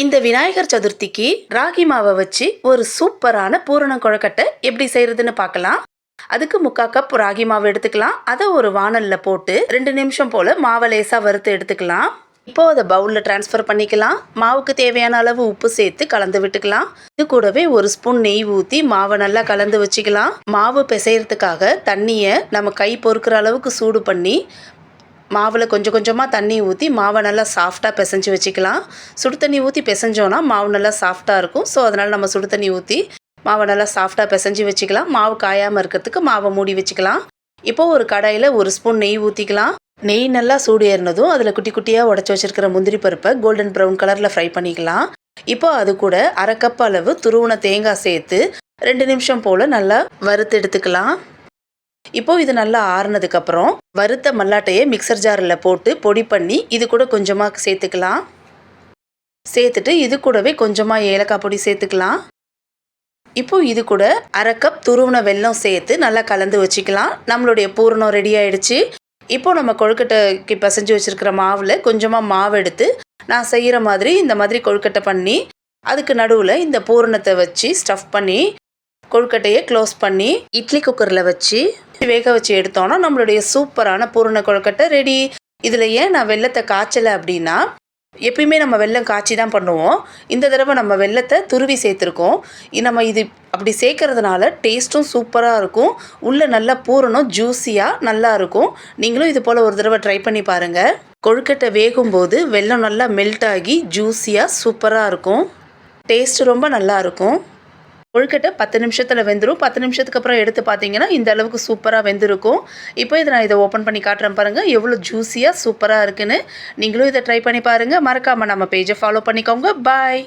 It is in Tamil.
இந்த விநாயகர் சதுர்த்திக்கு ராகி மாவை வச்சு ஒரு சூப்பரான பூரண குழக்கட்டை எப்படி செய்யறதுன்னு பார்க்கலாம். அதுக்கு முக்கா கப் ராகி மாவு எடுத்துக்கலாம். அதை ஒரு வாணல்ல போட்டு ரெண்டு நிமிஷம் போல் மாவை லேசாக வறுத்து எடுத்துக்கலாம். இப்போ அதை பவுலில் ட்ரான்ஸ்ஃபர் பண்ணிக்கலாம். மாவுக்கு தேவையான அளவு உப்பு சேர்த்து கலந்து விட்டுக்கலாம். இது கூடவே ஒரு ஸ்பூன் நெய் ஊற்றி மாவை நல்லா கலந்து வச்சுக்கலாம். மாவு பிசையறதுக்காக தண்ணியை நம்ம கை பொறுக்கிற அளவுக்கு சூடு பண்ணி மாவில் கொஞ்சம் கொஞ்சமாக தண்ணி ஊற்றி மாவை நல்லா சாஃப்டாக பிசைஞ்சு வச்சுக்கலாம். சுடு தண்ணி ஊற்றி பிசைஞ்சோன்னா மாவு நல்லா சாஃப்டாக இருக்கும். ஸோ அதனால் நம்ம சுடு தண்ணி ஊற்றி மாவை நல்லா சாஃப்டாக பிசைஞ்சு வச்சுக்கலாம். மாவு காயாமல் இருக்கிறதுக்கு மாவை மூடி வச்சுக்கலாம். இப்போது ஒரு கடாயில் ஒரு ஸ்பூன் நெய் ஊற்றிக்கலாம் நெய் நல்லா சூடு ஏறினதும் அதில் குட்டி குட்டியாக உடச்சி வச்சிருக்கிற முந்திரி பருப்பை கோல்டன் ப்ரௌன் கலரில் ஃப்ரை பண்ணிக்கலாம். இப்போ அது கூட அரை கப் அளவு துருவன தேங்காய் சேர்த்து ரெண்டு நிமிஷம் போல் நல்லா வறுத்து எடுத்துக்கலாம். இப்போது இது நல்லா ஆறுனதுக்கப்புறம் வறுத்த மல்லாட்டையை மிக்சர் ஜாரில் போட்டு பொடி பண்ணி இது கூட கொஞ்சமாக சேர்த்துக்கலாம். சேர்த்துட்டு இது கூடவே கொஞ்சமாக ஏலக்காய் பொடி சேர்த்துக்கலாம். இப்போ இது கூட அரை கப் துருவன வெல்லம் சேர்த்து நல்லா கலந்து வச்சுக்கலாம். நம்மளுடைய பூரணம் ரெடி ஆயிடுச்சு. இப்போ நம்ம கொழுக்கட்டைக்கு பசைஞ்சு வச்சுருக்கிற மாவில் கொஞ்சமாக மாவு எடுத்து நான் செய்கிற மாதிரி இந்த மாதிரி கொழுக்கட்டை பண்ணி அதுக்கு நடுவில் இந்த பூரணத்தை வச்சு ஸ்டஃப் பண்ணி கொழுக்கட்டையை க்ளோஸ் பண்ணி இட்லி குக்கரில் வச்சு வேக வச்சு எடுத்தோன்னா நம்மளுடைய சூப்பரான பூரண கொழுக்கட்டை ரெடி இதில் ஏன் நான் வெள்ளத்தை காய்ச்சலை அப்படின்னா எப்பயுமே நம்ம வெல்லம் காய்ச்சி தான் பண்ணுவோம். இந்த தடவை நம்ம வெள்ளத்தை துருவி சேர்த்துருக்கோம். நம்ம இது அப்படி சேர்க்கறதுனால டேஸ்ட்டும் சூப்பராக இருக்கும். உள்ளே நல்லா பூரணம் ஜூஸியாக நல்லா இருக்கும். நீங்களும் இது போல் ஒரு தடவை ட்ரை பண்ணி பாருங்கள் கொழுக்கட்டை வேகும்போது வெல்லம் நல்லா மெல்ட் ஆகி ஜூஸியாக சூப்பராக இருக்கும். டேஸ்ட் ரொம்ப நல்லா இருக்கும். கொழுக்கட்டை பத்து நிமிஷத்தில் வெந்துடும் பத்து நிமிஷத்துக்கு அப்புறம் எடுத்து பார்த்தீங்கன்னா இந்த அளவுக்கு சூப்பராக வெந்திருக்கும். இப்போ இதை நான் இதை ஓப்பன் பண்ணி காட்டுறேன் பாருங்கள் எவ்வளோ ஜூஸியாக சூப்பராக இருக்குன்னு. நீங்களும் இதை ட்ரை பண்ணி பாருங்கள் மறக்காமல் நம்ம பேஜை ஃபாலோ பண்ணிக்கோங்க. பாய்